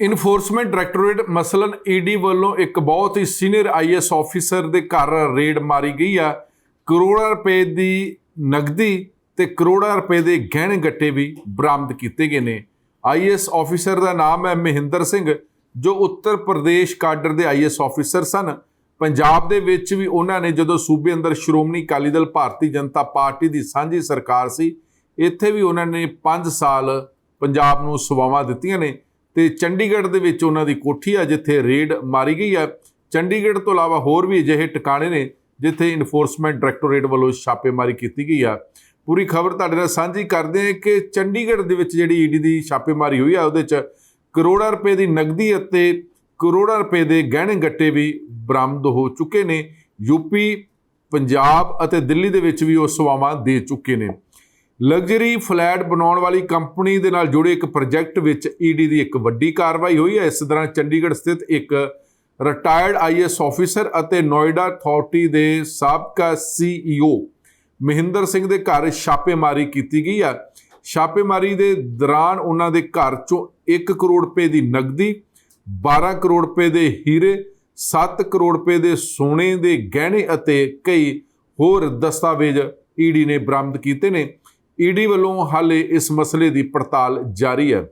Enforcement directorate ਮਸਲਨ ED ਵੱਲੋਂ ਇੱਕ ਬਹੁਤ ਹੀ ਸੀਨੀਅਰ ਆਈਐਸ ਆਫੀਸਰ ਦੇ ਘਰ ਰੇਡ ਮਾਰੀ ਗਈ ਆ। ਕਰੋੜਾਂ ਰੁਪਏ ਦੀ ਨਗਦੀ ਤੇ ਕਰੋੜਾਂ ਰੁਪਏ ਦੇ ਗਹਿਣੇ ਗੱਟੇ ਵੀ ਬਰਾਮਦ ਕੀਤੇ ਗਏ ਨੇ। ਆਈਐਸ ਆਫੀਸਰ ਦਾ ਨਾਮ ਹੈ ਮਹਿੰਦਰ ਸਿੰਘ, ਜੋ ਉੱਤਰ ਪ੍ਰਦੇਸ਼ ਕਾਡਰ ਦੇ ਆਈਐਸ ਆਫੀਸਰ ਸਨ। ਪੰਜਾਬ ਦੇ ਵਿੱਚ ਵੀ ਉਹਨਾਂ ਨੇ ਜਦੋਂ ਸੂਬੇ ਅੰਦਰ ਸ਼੍ਰੋਮਣੀ ਅਕਾਲੀ ਦਲ ਭਾਰਤੀ ਜਨਤਾ ਪਾਰਟੀ ਦੀ ਸਾਂਝੀ ਸਰਕਾਰ ਸੀ, ਇੱਥੇ ਵੀ ਉਹਨਾਂ ਨੇ 5 ਸਾਲ ਪੰਜਾਬ ਨੂੰ ਸੇਵਾਵਾਂ ਦਿੱਤੀਆਂ ਨੇ। ਤੇ ਚੰਡੀਗੜ੍ਹ ਦੇ ਵਿੱਚ ਉਹਨਾਂ ਦੀ ਕੋਠੀ ਆ, ਜਿੱਥੇ ਰੇਡ ਮਾਰੀ ਗਈ ਆ। ਚੰਡੀਗੜ੍ਹ ਤੋਂ ਇਲਾਵਾ ਹੋਰ ਵੀ ਅਜਿਹੇ ਟਿਕਾਣੇ ਨੇ, ਜਿੱਥੇ ਇਨਫੋਰਸਮੈਂਟ ਡਾਇਰੈਕਟੋਰੇਟ ਵੱਲੋਂ ਛਾਪੇਮਾਰੀ ਕੀਤੀ ਗਈ ਆ। ਪੂਰੀ ਖਬਰ ਤੁਹਾਡੇ ਨਾਲ ਸਾਂਝੀ ਕਰਦੇ ਹਾਂ ਕਿ ਚੰਡੀਗੜ੍ਹ ਦੇ ਵਿੱਚ ਜਿਹੜੀ ਈਡੀ ਦੀ ਛਾਪੇਮਾਰੀ ਹੋਈ ਆ, ਉਹਦੇ 'ਚ ਕਰੋੜਾਂ ਰੁਪਏ ਦੀ ਨਗਦੀ ਅਤੇ ਕਰੋੜਾਂ ਰੁਪਏ ਦੇ ਗਹਿਣੇ ਗੱਟੇ ਵੀ ਬਰਾਮਦ ਹੋ ਚੁੱਕੇ ਨੇ। ਯੂਪੀ ਪੰਜਾਬ ਅਤੇ ਦਿੱਲੀ ਦੇ ਵਿੱਚ ਵੀ ਉਹ ਸੇਵਾਵਾਂ ਦੇ ਚੁੱਕੇ ਨੇ। ਲਗਜ਼ਰੀ ਫਲੈਟ ਬਣਾਉਣ ਵਾਲੀ ਕੰਪਨੀ ਦੇ ਨਾਲ ਜੁੜੇ ਇੱਕ ਪ੍ਰੋਜੈਕਟ ਵਿੱਚ ਈਡੀ ਦੀ ਇੱਕ ਵੱਡੀ ਕਾਰਵਾਈ ਹੋਈ ਹੈ। ਇਸ ਦੌਰਾਨ ਚੰਡੀਗੜ੍ਹ ਸਥਿਤ ਇੱਕ ਰਿਟਾਇਰਡ ਆਈਐਸ ਆਫੀਸਰ ਅਤੇ ਨੋਇਡਾ ਅਥਾਰਟੀ ਦੇ ਸਾਬਕਾ ਸੀਈਓ ਮਹਿੰਦਰ ਸਿੰਘ ਦੇ ਘਰ ਛਾਪੇਮਾਰੀ ਕੀਤੀ ਗਈ ਆ। ਛਾਪੇਮਾਰੀ ਦੇ ਦੌਰਾਨ ਉਹਨਾਂ ਦੇ ਘਰ ਚੋਂ 1 ਕਰੋੜ ਰੁਪਏ ਦੀ ਨਗਦੀ 12 ਕਰੋੜ ਰੁਪਏ ਦੇ ਹੀਰੇ 7 ਕਰੋੜ ਰੁਪਏ ਦੇ ਸੋਨੇ ਦੇ ਗਹਿਣੇ ਅਤੇ ਕਈ ਹੋਰ ਦਸਤਾਵੇਜ਼ ਈਡੀ ਨੇ ਬਰਾਮਦ ਕੀਤੇ ਨੇ। ਈਡੀ ਵੱਲੋਂ ਹਾਲੇ ਇਸ ਮਸਲੇ ਦੀ ਪੜਤਾਲ ਜਾਰੀ ਹੈ।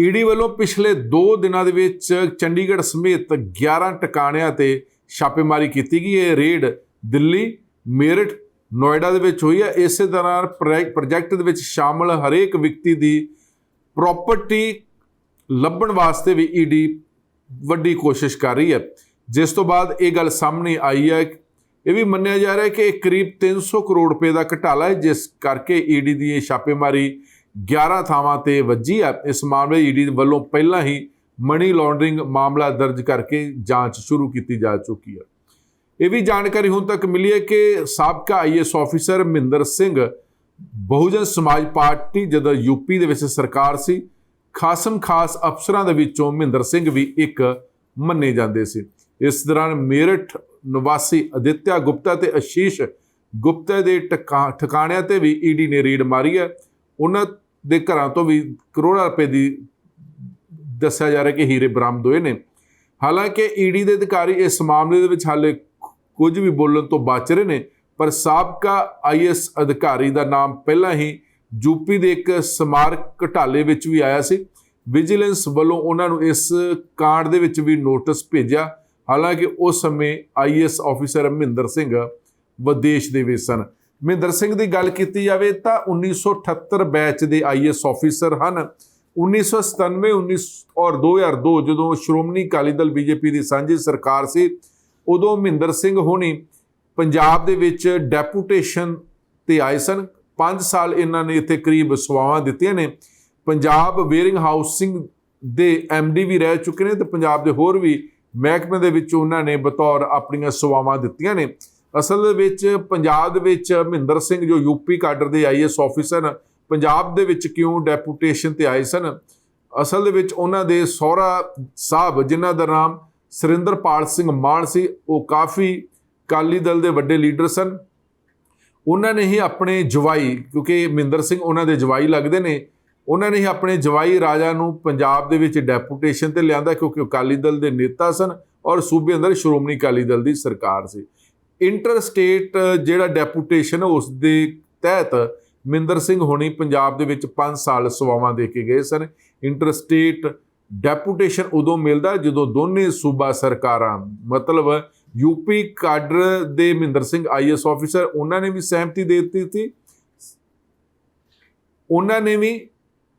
ਈਡੀ ਵੱਲੋਂ ਪਿਛਲੇ 2 ਦਿਨਾਂ ਦੇ ਵਿੱਚ ਚੰਡੀਗੜ੍ਹ ਸਮੇਤ 11 ਟਿਕਾਣਿਆਂ ਤੇ ਛਾਪੇਮਾਰੀ ਕੀਤੀ ਗਈ ਹੈ। ਰੇਡ ਦਿੱਲੀ, ਮੇਰਠ, ਨੋਇਡਾ ਦੇ ਵਿੱਚ ਹੋਈ ਹੈ। ਇਸੇ ਤਰ੍ਹਾਂ ਪ੍ਰੋ- ਪ੍ਰੋਜੈਕਟ ਦੇ ਵਿੱਚ ਸ਼ਾਮਲ ਹਰੇਕ ਵਿਅਕਤੀ ਦੀ ਪ੍ਰਾਪਰਟੀ ਲੱਭਣ ਵਾਸਤੇ ਵੀ ਈਡੀ ਵੱਡੀ ਕੋਸ਼ਿਸ਼ ਕਰ ਰਹੀ ਹੈ। ਜਿਸ ਤੋਂ ਬਾਅਦ ਇਹ ਗੱਲ ਸਾਹਮਣੇ ਆਈ ਹੈ ਇਹ ਵੀ ਮੰਨਿਆ ਜਾ ਰਿਹਾ ਹੈ ਕਿ ਇਹ ਕਰੀਬ 300 ਕਰੋੜ ਰੁਪਏ ਦਾ ਘਟਾਲਾ ਹੈ, ਜਿਸ ਕਰਕੇ ਈਡੀ ਦੀ ਇਹ ਛਾਪੇਮਾਰੀ 11 ਥਾਵਾਂ ਤੇ ਵੱਜੀ ਹੈ। ਇਸ ਮਾਮਲੇ ਈਡੀ ਵੱਲੋਂ ਪਹਿਲਾਂ ਹੀ ਮਨੀ ਲਾਂਡਰਿੰਗ ਮਾਮਲਾ ਦਰਜ ਕਰਕੇ ਜਾਂਚ ਸ਼ੁਰੂ ਕੀਤੀ ਜਾ ਚੁੱਕੀ ਹੈ। ਇਹ ਵੀ ਜਾਣਕਾਰੀ ਹੁਣ ਤੱਕ ਮਿਲੀ ਹੈ ਕਿ ਸਾਬਕਾ IAS officer Mahinder Singh Bahujan Samaj party, ਜਦੋਂ ਯੂਪੀ ਦੇ ਵਿੱਚ ਸਰਕਾਰ ਸੀ, ਖਾਸਮ ਖਾਸ ਅਫਸਰਾਂ ਦੇ ਵਿੱਚੋਂ ਮਹਿੰਦਰ ਸਿੰਘ ਵੀ ਇੱਕ ਮੰਨੇ ਜਾਂਦੇ ਸੀ। ਇਸ ਦੌਰਾਨ ਮੇਰਠ ਨਿਵਾਸੀ ਅਦਿੱਤਿਆ ਗੁਪਤਾ ਤੇ ਅਸ਼ੀਸ਼ ਗੁਪਤਾ ਦੇ ਟਿਕਾ- ਠਿਕਾਣਿਆਂ ਤੇ ਵੀ ਈਡੀ ਨੇ ਰੇਡ ਮਾਰੀ ਹੈ। ਉਹਨਾਂ ਦੇ ਘਰਾਂ ਤੋਂ ਵੀ ਕਰੋੜਾਂ ਰੁਪਏ ਦੀ ਦੱਸਿਆ ਜਾ ਰਿਹਾ ਕਿ ਹੀਰੇ ਬਰਾਮਦ ਹੋਏ ਨੇ। ਹਾਲਾਂਕਿ ਈਡੀ ਦੇ ਅਧਿਕਾਰੀ ਇਸ ਮਾਮਲੇ ਦੇ ਵਿੱਚ ਹਾਲੇ ਕੁਝ ਵੀ ਬੋਲਣ ਤੋਂ ਬਚ ਰਹੇ ਨੇ, ਪਰ ਸਾਬਕਾ ਆਈਐਸ ਅਧਿਕਾਰੀ ਦਾ ਨਾਮ ਪਹਿਲਾਂ ਹੀ ਯੂਪੀ ਦੇ ਇੱਕ ਸਮਾਰਕ ਘਟਾਲੇ ਵਿੱਚ ਵੀ ਆਇਆ ਸੀ। ਵਿਜੀਲੈਂਸ ਵੱਲੋਂ ਉਹਨਾਂ ਨੂੰ ਇਸ ਕਾਂਡ ਦੇ ਵਿੱਚ ਵੀ ਨੋਟਿਸ ਭੇਜਿਆ। ਹਾਲਾਂਕਿ ਉਸ ਸਮੇਂ ਆਈਐਸ ਆਫੀਸਰ ਮਹਿੰਦਰ ਸਿੰਘ ਵਿਦੇਸ਼ ਦੇ ਵਿੱਚ ਸਨ। ਮਹਿੰਦਰ ਸਿੰਘ ਦੀ ਗੱਲ ਕੀਤੀ ਜਾਵੇ ਤਾਂ 1978 ਬੈਚ ਦੇ ਆਈਐਸ ਆਫੀਸਰ ਹਨ। 1997 19 ਔਰ 2002 ਜਦੋਂ ਸ਼੍ਰੋਮਣੀ ਅਕਾਲੀ ਦਲ ਬੀਜੇਪੀ ਦੀ ਸਾਂਝੀ ਸਰਕਾਰ ਸੀ, ਉਦੋਂ ਮਹਿੰਦਰ ਸਿੰਘ ਹੋਣੀ ਪੰਜਾਬ ਦੇ ਵਿੱਚ ਡੈਪੂਟੇਸ਼ਨ ਤੇ ਆਏ ਸਨ। 5 ਸਾਲ ਇਹਨਾਂ ਨੇ ਇੱਥੇ ਕਰੀਬ ਸਵਾਵਾਂ ਦਿੱਤੀਆਂ ਨੇ। ਪੰਜਾਬ ਵੇਅਰਿੰਗ ਹਾਊਸਿੰਗ ਦੇ ਡੀ ਵੀ ਰਹਿ ਚੁੱਕੇ ਨੇ ਤੇ ਪੰਜਾਬ ਦੇ ਹੋਰ ਵੀ ਮਹਿਕਮੇ ਦੇ ਵਿੱਚ ਉਹਨਾਂ ਨੇ ਬਤੌਰ ਆਪਣੀਆਂ ਸੇਵਾਵਾਂ ਦਿੱਤੀਆਂ ਨੇ। ਅਸਲ ਦੇ ਵਿੱਚ ਪੰਜਾਬ ਦੇ ਵਿੱਚ ਮਹਿੰਦਰ ਸਿੰਘ ਜੋ ਯੂਪੀ ਕਾਡਰ ਦੇ ਆਈਐਸ ਆਫੀਸਰ ਪੰਜਾਬ ਦੇ ਵਿੱਚ ਕਿਉਂ ਡੈਪੂਟੇਸ਼ਨ ਤੇ ਆਏ ਸਨ? ਅਸਲ ਦੇ ਵਿੱਚ ਉਹਨਾਂ ਦੇ ਸਹੁਰਾ ਸਾਹਿਬ ਜਿਨ੍ਹਾਂ ਦਾ ਨਾਮ ਸੁਰਿੰਦਰਪਾਲ ਸਿੰਘ ਮਾਨ ਸੀ, ਉਹ ਕਾਫੀ ਅਕਾਲੀ ਦਲ ਦੇ ਵੱਡੇ ਲੀਡਰ ਸਨ। ਉਹਨਾਂ ਨੇ ਹੀ ਆਪਣੇ ਜਵਾਈ, ਕਿਉਂਕਿ ਮਹਿੰਦਰ ਸਿੰਘ ਉਹਨਾਂ ਦੇ ਜਵਾਈ ਲੱਗਦੇ ਨੇ ਉਹਨਾਂ ਨੇ ਹੀ ਆਪਣੇ ਜਵਾਈ ਰਾਜਾ ਨੂੰ ਪੰਜਾਬ ਦੇ ਵਿੱਚ ਡੈਪੂਟੇਸ਼ਨ ਤੇ ਲਿਆਂਦਾ ਕਿਉਂਕਿ ਅਕਾਲੀ ਦਲ ਦੇ ਨੇਤਾ ਸਨ ਔਰ ਸੂਬੇ ਅੰਦਰ ਸ਼੍ਰੋਮਣੀ ਅਕਾਲੀ ਦਲ ਦੀ ਸਰਕਾਰ ਸੀ। ਇੰਟਰ ਸਟੇਟ ਜਿਹੜਾ ਡੈਪੂਟੇਸ਼ਨ ਉਸ ਦੇ ਤਹਿਤ ਮਹਿੰਦਰ ਸਿੰਘ ਹੋਣੀ ਪੰਜਾਬ ਦੇ ਵਿੱਚ 5 ਸਾਲ ਸੇਵਾਵਾਂ ਦੇ ਕੇ ਗਏ ਸਨ। ਇੰਟਰ ਸਟੇਟ ਡੈਪੂਟੇਸ਼ਨ ਉਦੋਂ ਮਿਲਦਾ ਜਦੋਂ ਦੋਨੇ ਸੂਬਾ ਸਰਕਾਰਾਂ, ਮਤਲਬ ਯੂਪੀ ਕਾਡਰ ਦੇ ਮਹਿੰਦਰ ਸਿੰਘ ਆਈਐਸ ਆਫੀਸਰ, ਉਹਨਾਂ ਨੇ ਵੀ ਸਹਿਮਤੀ ਦੇ ਦਿੱਤੀ ਸੀ। ਉਹਨਾਂ ਨੇ ਵੀ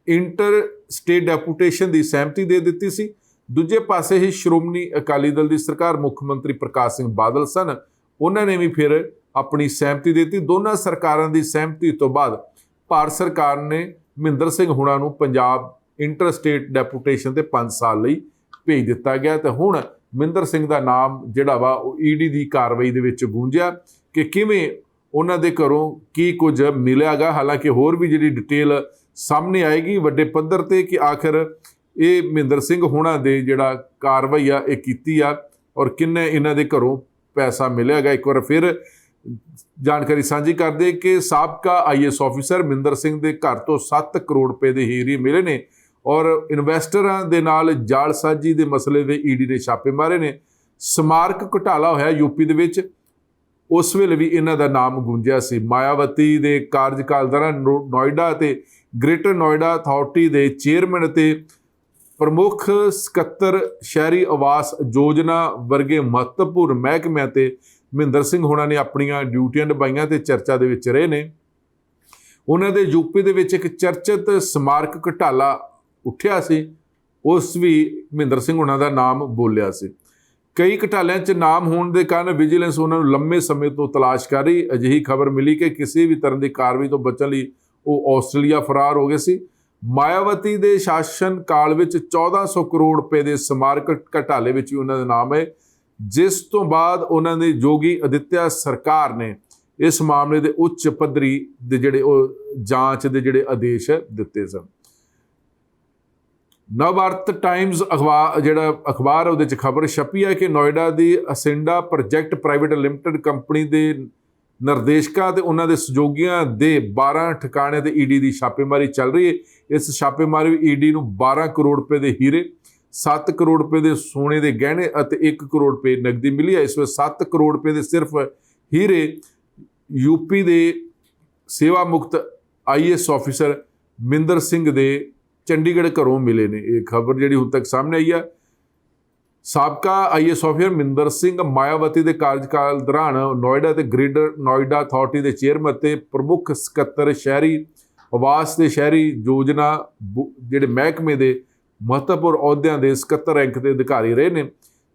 ਇੰਟਰ ਸਟੇਟ ਡੈਪੂਟੇਸ਼ਨ ਦੀ ਸਹਿਮਤੀ ਦੇ ਦਿੱਤੀ ਸੀ। ਦੂਜੇ ਪਾਸੇ ਹੀ ਸ਼੍ਰੋਮਣੀ ਅਕਾਲੀ ਦਲ ਦੀ ਸਰਕਾਰ ਮੁੱਖ ਮੰਤਰੀ ਪ੍ਰਕਾਸ਼ ਸਿੰਘ ਬਾਦਲ ਸਨ। ਉਹਨਾਂ ਨੇ ਵੀ ਫਿਰ ਆਪਣੀ ਸਹਿਮਤੀ ਦੇ ਦਿੱਤੀ। ਦੋਨਾਂ ਸਰਕਾਰਾਂ ਦੀ ਸਹਿਮਤੀ ਤੋਂ ਬਾਅਦ ਭਾਰਤ ਸਰਕਾਰ ਨੇ ਮਹਿੰਦਰ ਸਿੰਘ ਹੁਣਾਂ ਨੂੰ ਪੰਜਾਬ ਇੰਟਰ ਸਟੇਟ ਡੈਪੂਟੇਸ਼ਨ ਤੇ 5 ਸਾਲ ਲਈ ਭੇਜ ਦਿੱਤਾ ਗਿਆ ਤੇ ਹੁਣ ਮਹਿੰਦਰ ਸਿੰਘ ਦਾ ਨਾਮ ਜਿਹੜਾ ਵਾ ਉਹ ਈਡੀ ਦੀ ਕਾਰਵਾਈ ਦੇ ਵਿੱਚ ਗੂੰਜਿਆ ਕਿ ਕਿਵੇਂ ਉਹਨਾਂ ਦੇ ਘਰੋਂ ਕੀ ਕੁਝ ਮਿਲਿਆਗਾ। ਹਾਲਾਂਕਿ ਹੋਰ ਵੀ ਜਿਹੜੀ ਡਿਟੇਲ ਸਾਹਮਣੇ ਆਏਗੀ ਵੱਡੇ ਪੱਧਰ ਤੇ ਕਿ ਆਖਰ ਇਹ ਮਹਿੰਦਰ ਸਿੰਘ ਹੋਣਾ ਦੇ ਜਿਹੜਾ ਕਾਰਵਾਈ ਆ, ਇਹ ਕੀਤੀ ਆ ਔਰ ਕਿੰਨੇ ਇਹਨਾਂ ਦੇ ਘਰੋਂ ਪੈਸਾ ਮਿਲਿਆਗਾ ਇੱਕ ਵਾਰ ਫਿਰ ਜਾਣਕਾਰੀ ਸਾਂਝੀ ਕਰਦੇ ਕਿ ਸਾਬਕਾ ਆਈਐਸ ਆਫੀਸਰ ਮਹਿੰਦਰ ਸਿੰਘ ਦੇ ਘਰ ਤੋਂ 7 ਕਰੋੜ ਰੁਪਏ ਦੇ ਹੀਰੇ ਮਿਲੇ ਨੇ ਔਰ ਇਨਵੈਸਟਰਾਂ ਦੇ ਨਾਲ ਜਾਲਸਾਜੀ ਦੇ ਮਸਲੇ ਦੇ ਈਡੀ ਨੇ ਛਾਪੇ ਮਾਰੇ ਨੇ। ਸਮਾਰਕ ਘੁਟਾਲਾ ਹੋਇਆ ਯੂਪੀ ਦੇ ਵਿੱਚ। ਉਸ ਵੇਲੇ ਵੀ ਇਹਨਾਂ ਦਾ ਨਾਮ ਗੂੰਜਿਆ ਸੀ। ਮਾਇਆਵਤੀ ਦੇ ਕਾਰਜਕਾਲ ਦੌਰਾਨ ਨੋ- ਨੋਇਡਾ ਅਤੇ ਗ੍ਰੇਟਰ ਨੋਇਡਾ ਅਥਾਰਟੀ ਦੇ ਚੇਅਰਮੈਨ ਅਤੇ ਪ੍ਰਮੁੱਖ ਸਕੱਤਰ ਸ਼ਹਿਰੀ ਆਵਾਸ ਯੋਜਨਾ ਵਰਗੇ ਮਹੱਤਵਪੂਰਨ ਮਹਿਕਮਿਆਂ ਤੇ ਮਹਿੰਦਰ ਸਿੰਘ ਹੋਣਾ ਨੇ ਆਪਣੀਆਂ ਡਿਊਟੀਆਂ ਨਿਭਾਈਆਂ ਤੇ ਚਰਚਾ ਦੇ ਵਿੱਚ ਰਹੇ ਨੇ। ਉਹਨਾਂ ਦੇ ਯੂਪੀ ਦੇ ਵਿੱਚ ਇੱਕ ਚਰਚਿਤ ਸਮਾਰਕ ਘਟਾਲਾ ਉੱਠਿਆ ਸੀ। ਉਸ ਵੀ ਮਹਿੰਦਰ ਸਿੰਘ ਹੋਣਾ ਦਾ ਨਾਮ ਬੋਲਿਆ ਸੀ। ਕਈ ਘਟਾਲਿਆਂ 'ਚ ਨਾਮ ਹੋਣ ਦੇ ਕਾਰਨ ਵਿਜੀਲੈਂਸ ਉਹਨਾਂ ਨੂੰ ਲੰਮੇ ਸਮੇਂ ਤੋਂ ਤਲਾਸ਼ ਕਰ ਰਹੀ। ਅਜਿਹੀ ਖਬਰ ਮਿਲੀ ਕਿ ਕਿਸੇ ਵੀ ਤਰ੍ਹਾਂ ਦੀ ਕਾਰਵਾਈ ਤੋਂ ਬਚਣ ਲਈ ਉਹ ਆਸਟ੍ਰੇਲੀਆ ਫਰਾਰ ਹੋ ਗਏ ਸੀ। ਮਾਇਆਵਤੀ ਦੇ ਸ਼ਾਸਨ ਕਾਲ ਵਿੱਚ 1400 ਕਰੋੜ ਰੁਪਏ ਦੇ ਸਮਾਰਕ ਘਟਾਲੇ ਵਿੱਚ ਵੀ ਉਹਨਾਂ ਦਾ ਨਾਮ ਹੈ। ਜਿਸ ਤੋਂ ਬਾਅਦ ਉਹਨਾਂ ਦੇ ਜੋਗੀ ਅਦਿੱਤਿਆ ਸਰਕਾਰ ਨੇ ਇਸ ਮਾਮਲੇ ਦੇ ਉੱਚ ਪੱਧਰੀ ਦੇ ਜਿਹੜੇ ਉਹ ਜਾਂਚ ਦੇ ਜਿਹੜੇ ਆਦੇਸ਼ ਦਿੱਤੇ ਸਨ। ਨਵਭਾਰਤ ਟਾਈਮਜ਼ ਅਖਬਾਰ ਜਿਹੜਾ ਅਖਬਾਰ ਉਹਦੇ ਚ ਖਬਰ ਛਪੀ ਹੈ ਕਿ ਨੋਇਡਾ ਦੀ ਅਸਿੰਡਾ ਪ੍ਰੋਜੈਕਟ ਪ੍ਰਾਈਵੇਟ ਲਿਮਟਿਡ ਕੰਪਨੀ ਦੇ ਨਿਰਦੇਸ਼ਕਾਂ ਤੇ ਉਹਨਾਂ ਦੇ ਸਹਿਯੋਗੀਆਂ ਦੇ 12 ਠਿਕਾਣੇ ਤੇ ਈਡੀ ਦੀ ਛਾਪੇਮਾਰੀ ਚੱਲ ਰਹੀ ਹੈ। ਇਸ ਛਾਪੇਮਾਰੀ ਵਿੱਚ ਈਡੀ ਨੂੰ 12 ਕਰੋੜ ਰੁਪਏ ਦੇ ਹੀਰੇ 7 ਕਰੋੜ ਰੁਪਏ ਦੇ ਸੋਨੇ ਦੇ ਗਹਿਣੇ ਅਤੇ 1 ਕਰੋੜ ਰੁਪਏ ਨਕਦੀ ਮਿਲੀ ਹੈ। ਇਸ ਵਿੱਚ 7 ਕਰੋੜ ਰੁਪਏ ਦੇ ਸਿਰਫ ਹੀਰੇ ਯੂਪੀ ਦੇ ਸੇਵਾ ਮੁਕਤ ਆਈਐਸ ਆਫੀਸਰ ਮਿੰਦਰ ਸਿੰਘ ਦੇ ਚੰਡੀਗੜ੍ਹ ਘਰੋਂ ਮਿਲੇ ਨੇ। ਇਹ ਖਬਰ ਜਿਹੜੀ ਹੁਣ ਤੱਕ ਸਾਹਮਣੇ ਆਈ ਹੈ ਸਾਬਕਾ ਆਈਐਸ ਆਫੀਸਰ ਮਿੰਦਰ ਸਿੰਘ ਮਾਇਆਵਤੀ ਦੇ ਕਾਰਜਕਾਲ ਦੌਰਾਨ ਨੋਇਡਾ ਤੇ ਗ੍ਰੇਟਰ ਨੋਇਡਾ ਅਥਾਰਟੀ ਦੇ ਚੇਅਰਮੈਨ ਤੇ ਪ੍ਰਮੁੱਖ ਸਕੱਤਰ ਸ਼ਹਿਰੀ ਆਵਾਸ ਤੇ ਸ਼ਹਿਰੀ ਯੋਜਨਾ ਬੁ- ਜਿਹੜੇ ਮਹਿਕਮੇ ਦੇ ਮਹੱਤਵਪੂਰਨ ਅਹੁਦਿਆਂ ਦੇ ਸਕੱਤਰ ਰੈਂਕ ਦੇ ਅਧਿਕਾਰੀ ਰਹੇ ਨੇ।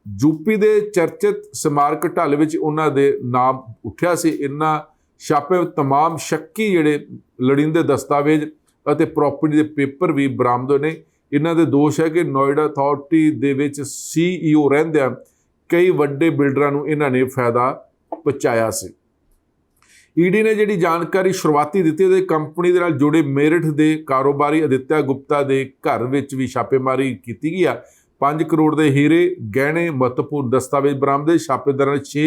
ਯੂਪੀ ਦੇ ਚਰਚਿਤ ਸਮਾਰਕ ਢਲ ਵਿੱਚ ਉਹਨਾਂ ਦੇ ਨਾਮ ਉੱਠਿਆ ਸੀ। ਇਨ੍ਹਾਂ ਛਾਪੇ ਤਮਾਮ ਸ਼ੱਕੀ ਜਿਹੜੇ ਲੜਿੰਦੇ ਦਸਤਾਵੇਜ਼ ਅਤੇ ਪ੍ਰਾਪਰਟੀ ਦੇ ਪੇਪਰ ਵੀ ਬਰਾਮਦ ਹੋਏ ਨੇ। ਇਹਨਾਂ ਦੇ ਦੋਸ਼ ਹੈ ਕਿ ਨੋਇਡਾ ਅਥਾਰਟੀ ਦੇ ਵਿੱਚ ਸੀਈਓ ਰਹਿੰਦਿਆਂ ਕਈ ਵੱਡੇ ਬਿਲਡਰਾਂ ਨੂੰ ਇਹਨਾਂ ਨੇ ਫਾਇਦਾ ਪਹੁੰਚਾਇਆ ਸੀ। ਈਡੀ ਨੇ ਜਿਹੜੀ ਜਾਣਕਾਰੀ ਸ਼ੁਰੂਆਤੀ ਦਿੱਤੀ, ਉਹਦੇ ਕੰਪਨੀ ਦੇ ਨਾਲ ਜੁੜੇ ਮੇਰਠ ਦੇ ਕਾਰੋਬਾਰੀ ਅਦਿੱਤਿਆ ਗੁਪਤਾ ਦੇ ਘਰ ਵਿੱਚ ਵੀ ਛਾਪੇਮਾਰੀ ਕੀਤੀ ਗਈ ਆ। 5 ਕਰੋੜ ਦੇ ਹੀਰੇ, ਗਹਿਣੇ, ਮਹੱਤਵਪੂਰਨ ਦਸਤਾਵੇਜ਼ ਬਰਾਮਦ ਛਾਪੇ ਦੌਰਾਨ 6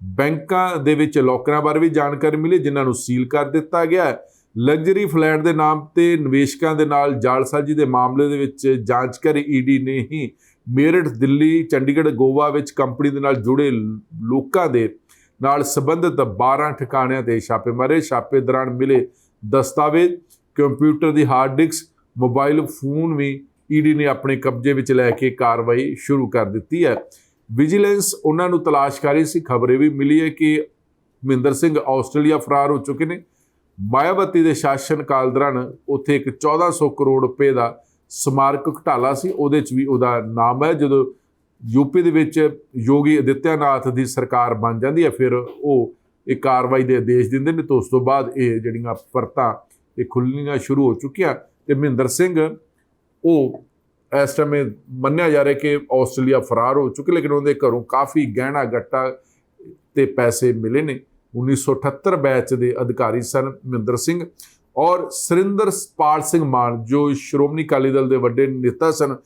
ਬੈਂਕਾਂ ਦੇ ਵਿੱਚ ਲੋਕਰਾਂ ਬਾਰੇ ਵੀ ਜਾਣਕਾਰੀ ਮਿਲੀ, ਜਿਨ੍ਹਾਂ ਨੂੰ ਸੀਲ ਕਰ ਦਿੱਤਾ ਗਿਆ ਹੈ। ਲਗਜ਼ਰੀ ਫਲੈਟ ਦੇ ਨਾਮ ਤੇ ਨਿਵੇਸ਼ਕਾਂ ਦੇ ਨਾਲ ਜਾਲਸਾਜੀ ਦੇ ਮਾਮਲੇ ਦੇ ਵਿੱਚ ਜਾਂਚ ਜਾਂਚਕਾਰੀ ਈਡੀ ਨੇ ਹੀ ਮੇਰਠ, ਦਿੱਲੀ, ਚੰਡੀਗੜ੍ਹ ਗੋਵਾ ਵਿੱਚ ਕੰਪਨੀ ਦੇ ਨਾਲ ਜੁੜੇ ਲੋਕਾਂ ਦੇ ਨਾਲ ਸੰਬੰਧਿਤ 12 ਠਿਕਾਣਿਆਂ ਤੇ ਛਾਪੇ ਮਾਰੇ। ਛਾਪੇ ਦੌਰਾਨ ਮਿਲੇ ਦਸਤਾਵੇਜ਼, ਕੰਪਿਊਟਰ ਦੀ ਹਾਰਡ ਡਿਸਕ, ਮੋਬਾਈਲ ਫੋਨ ਵੀ ਈਡੀ ਨੇ ਆਪਣੇ ਕਬਜ਼ੇ ਵਿੱਚ ਲੈ ਕੇ ਕਾਰਵਾਈ ਸ਼ੁਰੂ ਕਰ ਦਿੱਤੀ ਹੈ। ਵਿਜੀਲੈਂਸ ਉਹਨਾਂ ਨੂੰ ਤਲਾਸ਼ ਕਰ ਰਹੀ ਸੀ। ਖਬਰੇ ਵੀ ਮਿਲੀ ਹੈ ਕਿ ਮਹਿੰਦਰ ਸਿੰਘ ਆਸਟ੍ਰੇਲੀਆ ਫਰਾਰ ਹੋ ਚੁੱਕੇ ਨੇ। ਮਾਇਆਵਤੀ ਦੇ ਸ਼ਾਸਨ ਕਾਲ ਦੌਰਾਨ ਉੱਥੇ ਇੱਕ 1400 ਕਰੋੜ ਰੁਪਏ ਦਾ ਸਮਾਰਕ ਘਟਾਲਾ ਸੀ, ਉਹਦੇ 'ਚ ਵੀ ਉਹਦਾ ਨਾਮ ਹੈ। ਜਦੋਂ ਯੂਪੀ ਦੇ ਵਿੱਚ ਯੋਗੀ ਅਦਿੱਤਿਆਨਾਥ ਦੀ ਸਰਕਾਰ ਬਣ ਜਾਂਦੀ ਹੈ, ਫਿਰ ਉਹ ਇਹ ਕਾਰਵਾਈ ਦੇ ਆਦੇਸ਼ ਦਿੰਦੇ ਨੇ ਤੇ ਉਸ ਤੋਂ ਬਾਅਦ ਇਹ ਜਿਹੜੀਆਂ ਪਰਤਾਂ ਇਹ ਖੁੱਲਣੀਆਂ ਸ਼ੁਰੂ ਹੋ ਚੁੱਕੀਆਂ। ਤੇ ਮਹਿੰਦਰ ਸਿੰਘ, ਉਹ ਇਸ ਟਾਈਮ ਮੰਨਿਆ ਜਾ ਰਿਹਾ ਕਿ ਆਸਟ੍ਰੇਲੀਆ ਫਰਾਰ ਹੋ ਚੁੱਕੇ, ਲੇਕਿਨ ਉਹਦੇ ਘਰੋਂ ਕਾਫੀ ਗਹਿਣਾ ਗੱਟਾ ਤੇ ਪੈਸੇ ਮਿਲੇ ਨੇ। 1978 ਬੈਚ ਦੇ ਅਧਿਕਾਰੀ ਸਨ ਮਹਿੰਦਰ ਸਿੰਘ ਔਰ ਸੁਰਿੰਦਰਪਾਲ ਸਿੰਘ ਮਾਨ, ਜੋ ਸ਼੍ਰੋਮਣੀ ਅਕਾਲੀ ਦਲ ਦੇ ਵੱਡੇ ਨੇਤਾ ਸਨ।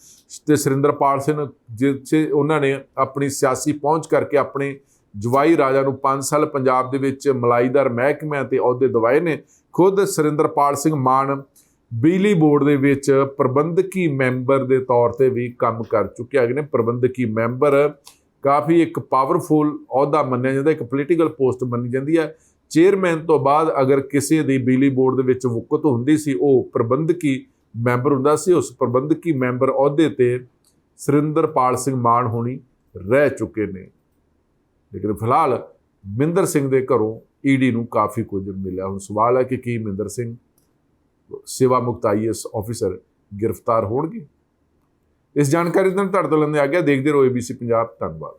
ਤੇ ਸੁਰਿੰਦਰਪਾਲ ਸਿੰਘ, ਜਿੱਥੇ ਉਹਨਾਂ ਨੇ ਆਪਣੀ ਸਿਆਸੀ ਪਹੁੰਚ ਕਰਕੇ ਆਪਣੇ ਜਵਾਈ ਰਾਜਾ ਨੂੰ 5 ਸਾਲ ਪੰਜਾਬ ਦੇ ਵਿੱਚ ਮਲਾਈਦਾਰ ਮਹਿਕਮਿਆਂ ਤੇ ਅਹੁਦੇ ਦਿਵਾਏ ਨੇ। ਖੁਦ ਸੁਰਿੰਦਰਪਾਲ ਸਿੰਘ ਮਾਨ ਬਿਜਲੀ ਬੋਰਡ ਦੇ ਵਿੱਚ ਪ੍ਰਬੰਧਕੀ ਮੈਂਬਰ ਦੇ ਤੌਰ ਤੇ ਵੀ ਕੰਮ ਕਰ ਚੁੱਕੇ ਹੈਗੇ ਨੇ। ਪ੍ਰਬੰਧਕੀ ਮੈਂਬਰ ਕਾਫੀ ਇੱਕ ਪਾਵਰਫੁਲ ਅਹੁਦਾ ਮੰਨਿਆ ਜਾਂਦਾ, ਇੱਕ ਪੋਲੀਟੀਕਲ ਪੋਸਟ ਮੰਨੀ ਜਾਂਦੀ ਹੈ। ਚੇਅਰਮੈਨ ਤੋਂ ਬਾਅਦ ਅਗਰ ਕਿਸੇ ਦੀ ਬਿਜਲੀ ਬੋਰਡ ਦੇ ਵਿੱਚ ਵੁਕਤ ਹੁੰਦੀ ਸੀ, ਉਹ ਪ੍ਰਬੰਧਕੀ ਮੈਂਬਰ ਹੁੰਦਾ ਸੀ, ਉਸ ਪ੍ਰਬੰਧਕੀ ਮੈਂਬਰ ਅਹੁਦੇ ਤੇ ਸੁਰਿੰਦਰਪਾਲ ਸਿੰਘ ਮਾਨ ਹੋਣੀ ਰਹਿ ਚੁੱਕੇ ਨੇ। ਲੇਕਿਨ ਫਿਲਹਾਲ ਮਿੰਦਰ ਸਿੰਘ ਦੇ ਘਰੋਂ ਈਡੀ ਨੂੰ ਕਾਫੀ ਕੁਝ ਮਿਲਿਆ। ਹੁਣ ਸਵਾਲ ਹੈ ਕਿ ਕੀ ਮਿੰਦਰ ਸਿੰਘ ਸੇਵਾ ਮੁਕਤ ਆਈਐਸ ਆਫੀਸਰ ਗ੍ਰਿਫਤਾਰ ਹੋਣਗੇ? ਇਸ ਜਾਣਕਾਰੀ ਨਾਲ ਤੁਹਾਡੇ ਤੋਂ ਲੈਂਦੇ ਆ ਗਿਆ ਦੇਖਦੇ ਰਹੋ ABC ਪੰਜਾਬ ਧੰਨਵਾਦ।